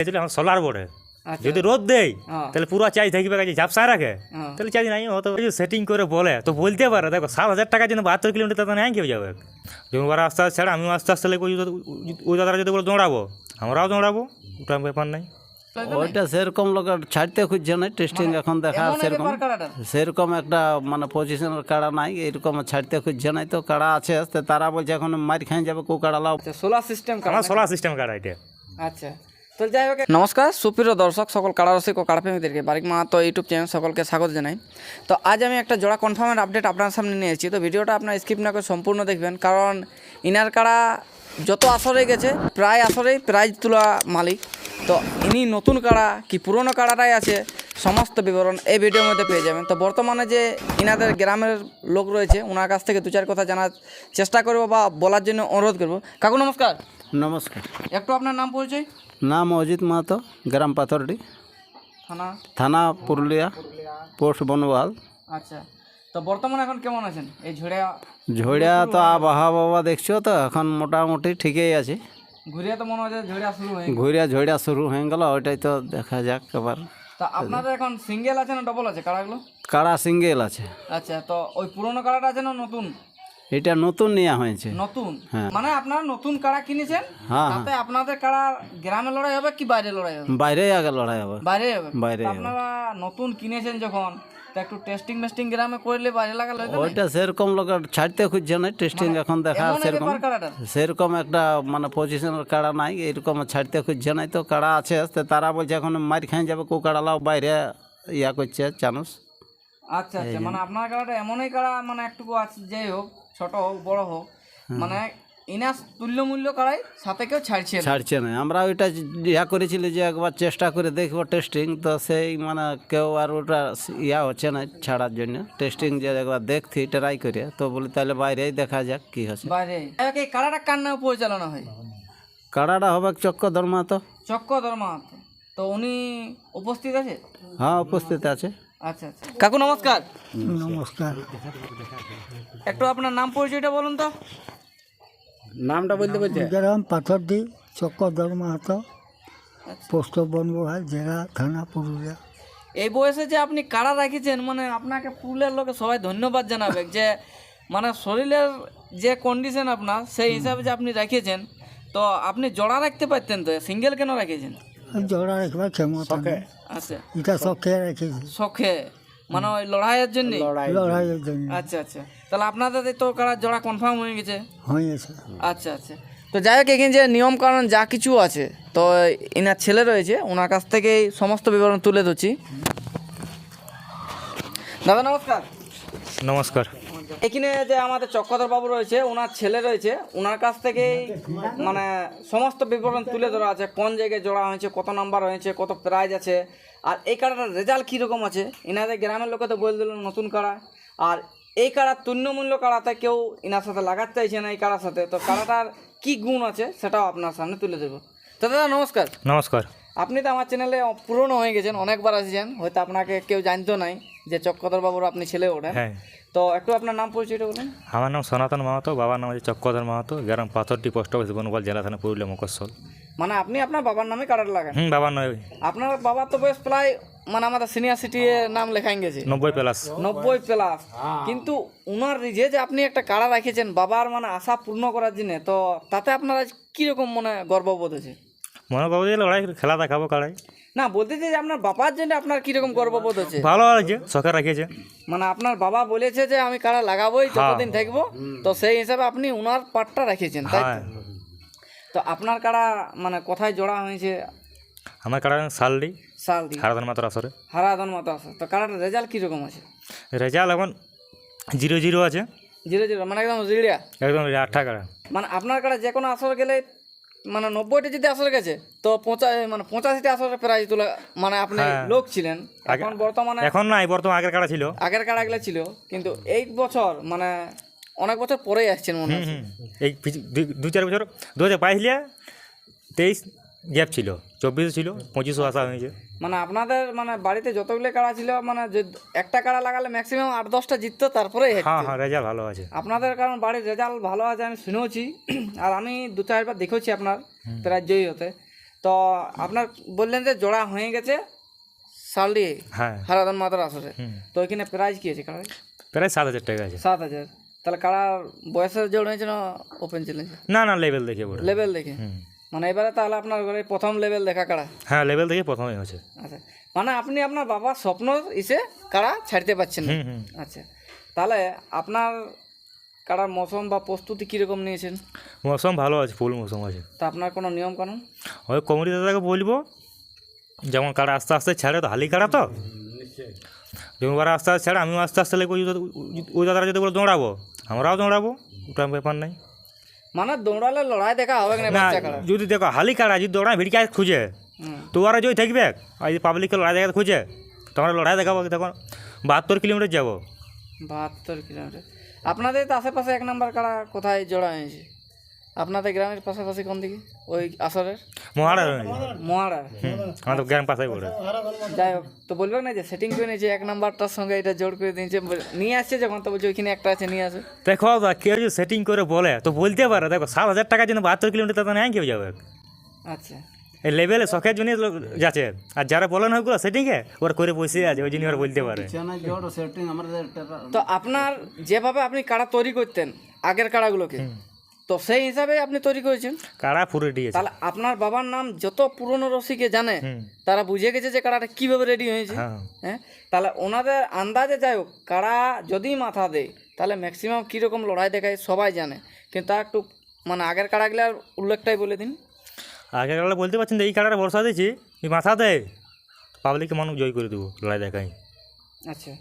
আমার সোলার বোর্ডে আচ্ছা। যদি রোদ দেয়। তাহলে পুরো চার্জ থাকবে কাছে ঝাপসা রাখে। তাহলে চার্জ নাই হতো সেটিং করে বলে তো বলতে পারে দেখো সাত হাজার টাকার জন্য বাহাত্তর কিলোমিটার তো নাই কেউ যাবে। যখন ওরা আস্তে আস্তে ছাড়া আমিও আস্তে আস্তে লেগে ওই দাদারা যদি বলে দৌড়াবো আমরাও দৌড়াবো ওটা ব্যাপার নাই। ওইটা সেরকম লোক ছাড়তে খুঁজছে না টেস্টিং এখন দেখা সেরকম। সেরকম একটা মানে পজিশনের কাড়া নাই এরকম ছাড়তে খুঁজছে নাই তো কাড়া আছে তারা বলছে এখন মার খাই যাবে কো কাড়া লাও। আচ্ছা সোলার সিস্টেম আমার সোলার সিস্টেম কার্ড এটা। আচ্ছা। তো যাই হোক নমস্কার সুপ্রিয় দর্শক সকল কাড়ারসিক ও কাড়াপ্রেমীদেরকে বারিক মাহাতো ইউটিউব চ্যানেল সকলকে স্বাগত জানাই। তো আজ আমি একটা জোড়া কনফার্মের আপডেট আপনার সামনে নিয়ে এসেছি। তো ভিডিওটা আপনার স্কিপ না করে সম্পূর্ণ দেখবেন কারণ ইনার কাড়া যত আসরে গেছে প্রায় আসরেই প্রাইজ তোলা মালিক। তো ইনি নতুন কাড়া কি পুরনো কাড়াটাই আছে সমস্ত বিবরণ এই ভিডিওর মধ্যে পেয়ে যাবেন। তো বর্তমানে যে ইনাদের গ্রামের লোক রয়েছে ওনার কাছ থেকে দু চার কথা জানার চেষ্টা করব বা বলার জন্য অনুরোধ করব। কাকু নমস্কার। নমস্কার। একটু আপনার নাম পরিচয়? নাম অজিত মাহাতো গ্রাম পাথরডি থানা থানা পুরুলিয়া পোস্ট বনওয়াল আচ্ছা তো বর্তমানে এখন কেমন আছেন এই ঝড়িয়া ঝড়িয়া তো আবহাওয়া দেখছ তো এখন মোটামুটি ঠিকই আছে ঘুরিয়া তো মনে হচ্ছে ঝড়িয়া শুরু হয়ে ঘুরিয়া ঝড়িয়া শুরু হয়ে গেল ওইটাই তো দেখা যাক এবার তা আপনাদের এখন সিঙ্গেল আছে না ডবল আছে কাড়াগুলো কাড়া সিঙ্গেল আছে আচ্ছা তো ওই পুরোনো কাড়াটা আছে না নতুন এটা নতুন নেওয়া হয়েছে। নতুন? হ্যাঁ। মানে আপনারা নতুন কাড়া কিনেছেন? হ্যাঁ হ্যাঁ। তাতে আপনাদের কাড়া গ্রামে লড়াই হবে কি বাইরে লড়াই হবে? বাইরে আগে লড়াই হবে। বাইরে হবে? বাইরে আপনারা নতুন কিনেছেন যখন একটু টেস্টিং মেস্টিং গ্রামে করলে বাইরে লাগালে ওইটা সেরকম লোক ছাড়তে খুঁজছে না টেস্টিং এখন দেখা সেরকম। সেরকম একটা মানে পজিশনের কাড়া নাই এরকম ছাড়তে খুঁজছে নাই তো কাড়া আছে তারা বলছে এখন মার খাই যাবে কো কাড়া লাও বাইরে ইয়া করছে চানুস আচ্ছা আচ্ছা মানে আপনার কাড়াটা এমনই কাড়া মানে একটুকু আছে যাই হোক ছোট হোক বড় হোক মানে ইনাস তুল্য মূল্য কাড়াই সাথে কেউ ছাড়ছে না। ছাড়ছে না। আমরা ওইটা ইয়া করেছিলি যে একবার চেষ্টা করে দেখব টেস্টিং তো সেই মানে কেউ আর ওটা ইয়া হচ্ছে না ছাড়ার জন্য। টেস্টিং যে একবার দেখছি ট্রাই করে তো বলি তাহলে বাইরেই দেখা যাক কি হচ্ছে। বাইরে। কাড়াটা কার নামে পরিচালনা হয়? কাড়াটা হবে চক্র ধর্মা তো চক্র ধর্মা তো উনি উপস্থিত আছে? হ্যাঁ উপস্থিত আছে। আচ্ছা আচ্ছা। কাকু নমস্কার। নমস্কার। একটু আপনার নাম পরিচয়টা বলুন তো। নামটা বলতে বলছে? গ্রাম পাথরডি চক্রধর মাহাতো পোস্ট বনবহাল জেলা থানা পুরুলিয়া। এই বয়সে যে আপনি কাড়া রাখিছেন মানে আপনাকে পুরুলিয়ার লোকে সবাই ধন্যবাদ জানাবে যে মানে শরীরের যে কন্ডিশন আপনার সেই হিসাবে যে আপনি রাখিয়েছেন তো আপনি জোড়া রাখতে পারতেন তো? সিঙ্গেল কেন রাখিয়েছেন জোড়া রাখবার ক্ষমতা আচ্ছা এটা শখে রেখেছি। শখে মানে ওই লড়াইয়ের জন্য? লড়াইয়ের জন্য। আচ্ছা আচ্ছা। তাহলে আপনাদের তো কারা জোড়া কনফার্ম হয়ে গেছে? আচ্ছা আচ্ছা। তো যাই হোক এখানে যে নিয়ম কারণ যা কিছু আছে তো এনার ছেলে রয়েছে ওনার কাছ থেকেই সমস্ত বিবরণ তুলে ধরছি। দাদা নমস্কার। নমস্কার। এখানে যে আমাদের চক্রধর বাবু রয়েছে ওনার ছেলে রয়েছে ওনার কাছ থেকেই মানে সমস্ত বিবরণ তুলে ধরা আছে কোন জায়গায় জোড়া হয়েছে কত নাম্বার হয়েছে কত প্রাইজ আছে আর এই কাড়াটার রেজাল্ট কীরকম আছে এনাদের গ্রামের লোকে তো বলে দিল নতুন কাড়া আর এই কাড়ার তুল্যমূল্য কাড়াতে কেউ এনার সাথে লাগাতে চাইছে না এই কাড়ার সাথে তো কাড়াটার কী গুণ আছে সেটাও আপনার সামনে তুলে দেবো তো দাদা নমস্কার। নমস্কার। আপনি তো আমার চ্যানেলে পুরনো হয়ে গেছেন অনেকবার এসেছেন হয়তো আপনাকে কেউ জানতো নাই। যে চক্রধর বাবুর আপনি ছেলে ওঠেন। হ্যাঁ। তো একটু আপনার নাম পরিচয়টা বলুন। আমার নাম সনাতন মাহাতো বাবার নাম হচ্ছে চক্রধর মাহাতো গ্রাম পাথরটি পোস্ট অফিস বনগোপাল জেলা থানা পুরুলিয়া মকসল মানে আপনি আপনার বাবার নামে কার্ড লাগান? হুম বাবার নামে। আপনার বাবার তো বয়স প্রায় মানে আমাদের সিনিয়র সিটি নাম লেখাই গেছে। নব্বই প্লাস নব্বই প্লাস কিন্তু উনার যে যে আপনি একটা কাড়া রেখেছেন বাবার মানে আশা পূর্ণ করার জন্য তো তাতে আপনার আজ কীরকম মনে গর্ববোধ আছে মনে করব যে লড়াই খেলা দেখাবো কাড়াই না বলতে যে আপনার বাবার জন্য আপনার কীরকম গর্ববোধ আছে ভালো আছে শখে রাখিয়েছে। মানে আপনার বাবা বলেছে যে আমি কাড়া লাগাবোই যতদিন থাকব তো সেই হিসাবে আপনি উনার পাটটা রেখেছেন তাই হ্যাঁ। তো? আপনার কাড়া মানে কোথায় জোড়া হয়েছে? আমার কাড়া সালডি সাল হারাধন মাতার আসরে। হারাধন মতো আছে তো কাড়াটার রেজাল্ট কীরকম আছে? রেজাল্ট এখন জিরো জিরো আছে। জিরো জিরো মানে একদম জিরিয়া একদম আটটা কাড়া মানে আপনার কাছে যে কোনো আসর গেলে মানে নব্বইটা যদি আসলে গেছে তো পঁচা মানে পঁচাশিটা আসলে প্রায় তোলা মানে আপনি হ্যাঁ। লোক ছিলেন। এখন বর্তমানে এখন নাই বর্তমানে আগের কাড়া ছিল। আগের কাড়াগুলো ছিল কিন্তু এই বছর মানে অনেক বছর পরেই আসছেন মনে হয় এই দু- চার বছর দু হাজার বাইশ লিয়া তেইশ গ্যাপ ছিল চব্বিশ ছিল পঁচিশও আসা হয়েছে। মানে আপনাদের মানে বাড়িতে যতগুলো কাড়া ছিল মানে যে একটা কাড়া লাগালে ম্যাক্সিমাম আট দশটা জিততো তারপরে হ্যাঁ হ্যাঁ রেজাল্ট ভালো আছে। আপনাদের কারণ বাড়ির রেজাল্ট ভালো আছে আমি শুনেওছি। আর আমি দু চারবার দেখেছি আপনার প্রায় জয়ী হতে। তো আপনার বললেন যে জোড়া হয়ে গেছে সালডি হ্যাঁ। হারাধন মাতার আসরে। তো এখানে প্রাইজ কি আছে কাড়ার? প্রায় সাত হাজার টাকা আছে। সাত হাজার। তাহলে কাড়ার বয়সের জোড় হয়েছে না ওপেন চ্যালেঞ্জ না না লেভেল দেখে লেভেল দেখে? মানে এবারে তাহলে আপনার ঘরে প্রথম লেভেল দেখা কাড়া হ্যাঁ লেভেল দেখে প্রথমেই হচ্ছে আচ্ছা মানে আপনি আপনার বাবার স্বপ্ন ইসে কাড়া ছাড়তে পারছেন না? আচ্ছা তাহলে আপনার কাড়ার মৌসুম বা প্রস্তুতি কীরকম নিয়েছেন? মৌসুম ভালো আছে ফুল মৌসুম আছে। তা আপনার কোনো নিয়ম কানুন? ওই কমিটি দাদাকে বলব যেমন কাড়া আস্তে আস্তে ছাড়ে তো হালি কাড়া তো? যেমন ওরা আস্তে আস্তে ছাড়ে আমিও আস্তে আস্তে লেগে ওই দাদারা যদি বলে দৌড়াবো আমরাও দৌড়াবো ওটা ব্যাপার নাই। মানে দৌড়ালে লড়াই দেখা হবে না না বাচ্চা কাড়া যদি দেখো হালি কাড়া যদি দৌড়ায় ভিড়কে খুঁজে। তো ওরা যদি থাকবে আর যদি পাবলিককে লড়াই দেখাতে খুঁজে তোমরা লড়াই দেখাবো তখন বাহাত্তর কিলোমিটার যাব বাহাত্তর কিলোমিটার আপনাদের আশেপাশে এক নম্বর কাড়া কোথায় জোড়া হয়েছে আপনাদের গ্রামের পাশাপাশি কোন দিকে? ওই আসরের? মহারা মহারা আমাদের গ্রাম পাশে পড়ে। যাই হোক তো বলবে না যে সেটিং করে নিয়েছে এক নাম্বারটার সঙ্গে এটা জোর করে দিয়েছে বলে- নিয়ে আসছে যখন তো বলছে ওইখানে একটা আছে নিয়ে আসে। দেখো দা কেউ যদি সেটিং করে বলে তো বলতে পারে। দেখো সাত হাজার টাকার জন্য বাহাত্তর কিলোমিটার তো নেয় কেউ যাবে। আচ্ছা। এই লেভেলে শখের জন্য লোক যাচ্ছে। আর যারা বলে না ওগুলো সেটিংয়ে ওরা করে বসে আছে ওই জন্য ওরা বলতে পারে। তো আপনার যেভাবে আপনি কাড়া তৈরি করতেন আগের কাড়াগুলোকে তো সেই হিসাবে আপনি তৈরি করেছেন। কারা পুরো দিয়েছে? তাহলে আপনার বাবার নাম যত পুরনো রসিকে জানে তারা বুঝে গেছে যে কাড়াটা কীভাবে রেডি হয়েছে। হ্যাঁ। হ্যাঁ? তাহলে ওনাদের আন্দাজে যাই হোক কারা যদি মাথা দেয় তাহলে ম্যাক্সিমাম কীরকম লড়াই দেখায় সবাই জানে। কিন্তু তা একটু মানে আগের কাড়াগুলার উল্লেখটাই বলে দিন। আগের কারা বলতে পারছেন এই কারাটা ভরসা দিয়েছি মাথা দেয় পাবলিককে মানুষ জয় করে দেবো লড়াই দেখায়। আচ্ছা।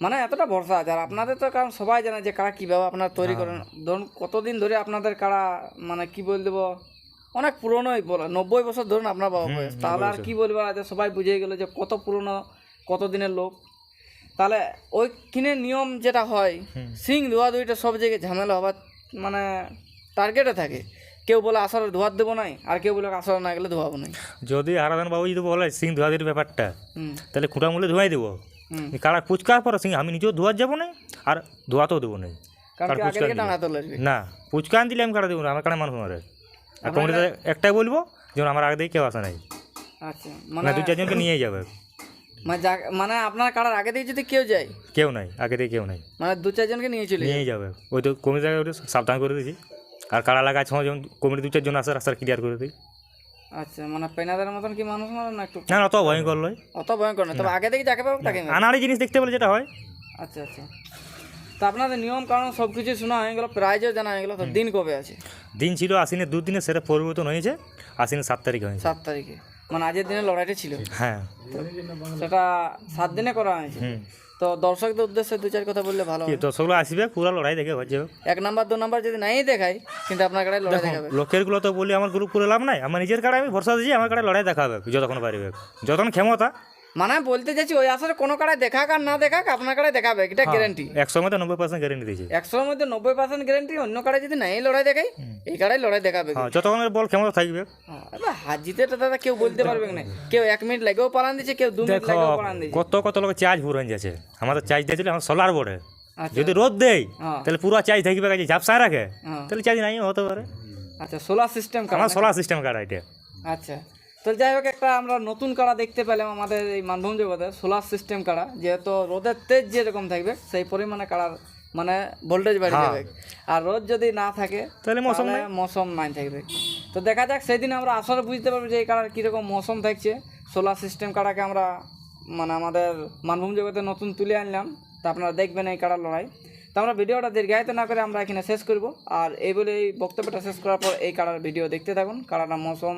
মানে এতটা ভরসা আছে। আর আপনাদের তো কারণ সবাই জানে যে কারা কীভাবে আপনারা তৈরি করেন। ধরুন কতদিন ধরে আপনাদের কারা মানে কি বল দেবো অনেক পুরনোই বলা নব্বই বছর ধরুন আপনার বাবা বয়স। তাহলে আর কী বলব আছে সবাই বুঝে গেলো যে কত পুরনো কত দিনের লোক। তাহলে ওইখানে নিয়ম যেটা হয় সিং ধোয়া ধুইটা সব জায়গায় ঝামেলা হবার মানে টার্গেটে থাকে। কেউ বলে আসলে ধোয়ার দেবো নাই আর কেউ বলে আসলে না গেলে ধোয়াবো নাই। যদি আরাধন বাবু যদি বলে সিং ধোয়াদির ব্যাপারটা তাহলে খুঁটা মূলে ধোয়াই দেবো। কারা পুচকার পর সিং আমি নিজেও ধোয়ার যাব না আর ধোয়াতেও দেবো না কারণ না পুচকা আন দিলে আমি কাটা দেবো না আমার কাটা মানুষ মারে? আর কমিটিতে একটাই বলব যেমন আমার আগে থেকে কেউ আসে নাই। আচ্ছা মানে দু চারজনকে নিয়ে যাবে। মানে মানে আপনার কাটার আগে থেকে যদি কেউ যায়? কেউ নাই আগে থেকে কেউ নাই। মানে দু চারজনকে নিয়ে চলে নিয়েই যাবে? ওই তো কমিটি ওটা সাবধান করে দিয়েছি। আর কাড়া লাগার সময় যেমন কমিটি দু চারজন আসে রাস্তা ক্লিয়ার করে দিই। আচ্ছা মানে পেনাদের মতন কি মানুষ মারে না একটু না না, অত ভয়ঙ্কর নয় অত ভয়ঙ্কর না। তবে আগে থেকে যাকে পাবো তাকে। আনাড়ি জিনিস দেখতে পেলে যেটা হয়। আচ্ছা আচ্ছা। তো আপনাদের নিয়ম কারণ সব কিছু শোনা হয়ে গেলো প্রাইজও জানা হয়ে গেলো তো দিন কবে আছে? দিন ছিল আশ্বিনের দুদিনে সেটা পরিবর্তন হয়েছে আশ্বিনের সাত তারিখে হয়েছে। সাত তারিখে। মানে আজের দিনে লড়াইটা ছিল। হ্যাঁ। সেটা সাত দিনে করা হয়েছে। হুম। তো দর্শকদের উদ্দেশ্যে দু চার কথা বললে ভালো দর্শকগুলো আসবে? পুরো লড়াই দেখে হচ্ছে যাবে। এক নাম্বার দু নাম্বার যদি নাই দেখায় কিন্তু আপনার কাড়ে লড়াই দেখাবে। লোকেরগুলো তো বলি আমার গ্রুপ করে লাভ নাই। আমার নিজের কাড়ে আমি ভরসা দিয়েছি আমার কাড়ে লড়াই দেখাবে যতক্ষণ পারিবে। যতক্ষণ ক্ষমতা মানে বলতে চাইছি ওই আসলে কোনো কাড়ায় দেখাক আর না দেখাক আপনার কাড়ায় দেখাবে এটা গ্যারেন্টি একশো মধ্যে নব্বই পার্সেন্ট গ্যারেন্টি দিয়েছে। একশোর মধ্যে নব্বই পার্সেন্ট গ্যারেন্টি অন্য কাড়ায় যদি নাই লড়াই দেখাই এই কাড়াই লড়াই দেখাবে। হ্যাঁ যতক্ষণ বল ক্ষমতা থাকবে। হ্যাঁ, এবার জিতে তো দাদা কেউ বলতে পারবে না। কেউ এক মিনিট লাগেও পালান দিচ্ছে কেউ দু মিনিট লাগেও পালান দিচ্ছে কত কত লোক চার্জ ফুরান যাচ্ছে আমাদের চার্জ দিয়েছিল আমার সোলার বোর্ডে আচ্ছা। যদি রোদ দেয় হ্যাঁ। তাহলে পুরো চার্জ থাকবে কাছে ঝাপসায় রাখে। তাহলে চার্জ নাই হতে পারে। আচ্ছা সোলার সিস্টেম আমার সোলার সিস্টেম কার্ড এটা। আচ্ছা। তো যাই হোক একটা আমরা নতুন কাড়া দেখতে পেলাম আমাদের এই মানভূম জগতে সোলার সিস্টেম কাড়া। যেহেতু রোদের তেজ যেরকম থাকবে সেই পরিমাণে কাড়ার মানে ভোল্টেজ বাড়ি যাবে আর রোদ যদি না থাকে। তাহলে মৌসুম মৌসুম নাই থাকবে। তো দেখা যাক সেদিন আমরা আসলে বুঝতে পারব যে এই কাড়ার কীরকম মৌসুম থাকছে। সোলার সিস্টেম কাড়াকে আমরা মানে আমাদের মানভূম জগতে নতুন তুলে আনলাম। তা আপনারা দেখবেন এই কাড়ার লড়াই। তো আমরা ভিডিওটা দীর্ঘায়িত না করে আমরা এখানে শেষ করব। আর এই বলে এই বক্তব্যটা শেষ করার পর এই কাড়ার ভিডিও দেখতে থাকুন। কাড়াটা মৌসুম